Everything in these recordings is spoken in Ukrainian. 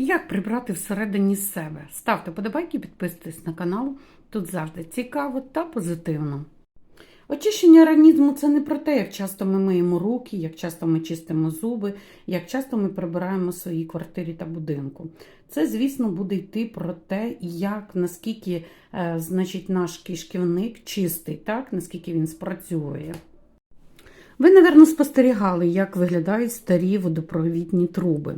Як прибрати всередині себе? Ставте подобайки, підписуйтесь на канал. Тут завжди цікаво та позитивно. Очищення організму це не про те, як часто ми миємо руки, як часто ми чистимо зуби, як часто ми прибираємо в своїй квартирі та будинку. Це, звісно, буде йти про те, як наскільки е, значить, наш кишківник чистий, так, наскільки він спрацьовує. Ви, напевно, спостерігали, як виглядають старі водопровідні труби.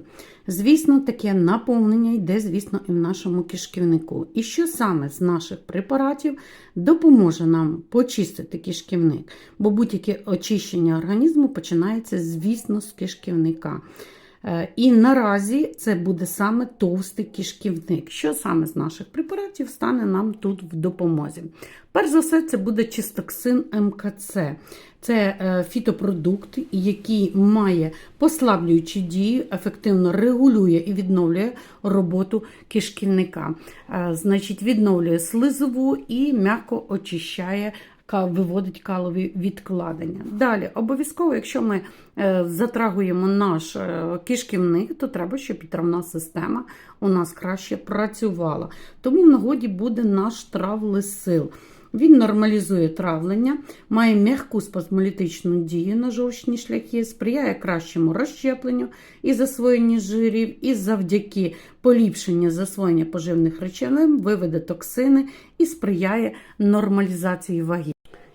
Звісно, таке наповнення йде, звісно, і в нашому кишківнику. І що саме з наших препаратів допоможе нам почистити кишківник? Бо будь-яке очищення організму починається, звісно, з кишківника. Е, І наразі це буде саме товстий кишківник. Що саме з наших препаратів стане нам тут в допомозі? Перш за все, це буде чистоксин МКЦ. Це е, фітопродукт, який має послаблюючі дії, ефективно регулює і відновлює роботу кишківника. Е, Значить, відновлює слизову і м'яко очищає виводить калові відкладення. Далі, обов'язково, якщо ми е, затрагуємо наш е, кишківник, то треба, щоб травна система у нас краще працювала. Тому в нагоді буде наш травлесил. Він нормалізує травлення, має м'яку спазмолітичну дію на жовчні шляхи, сприяє кращому розщепленню і засвоєнні жирів, і завдяки поліпшенню засвоєння поживних речовин виведе токсини і сприяє нормалізації ваги.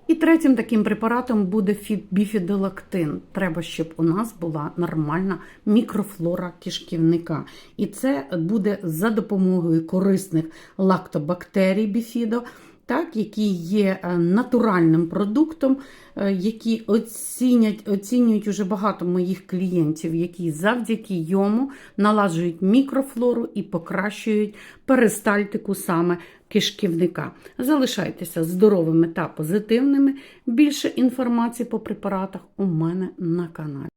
І третім таким препаратом буде фі- біфідолактин. Треба, щоб у нас була нормальна мікрофлора кишківника. І це буде за допомогою корисних лактобактерій біфідо, так, які є е, натуральним продуктом, е, які оцінять, оцінюють уже багато моїх клієнтів, які завдяки йому наладжують мікрофлору і покращують перистальтику саме кишківника. Залишайтеся здоровими та позитивними. Більше інформації по препаратах у мене на каналі.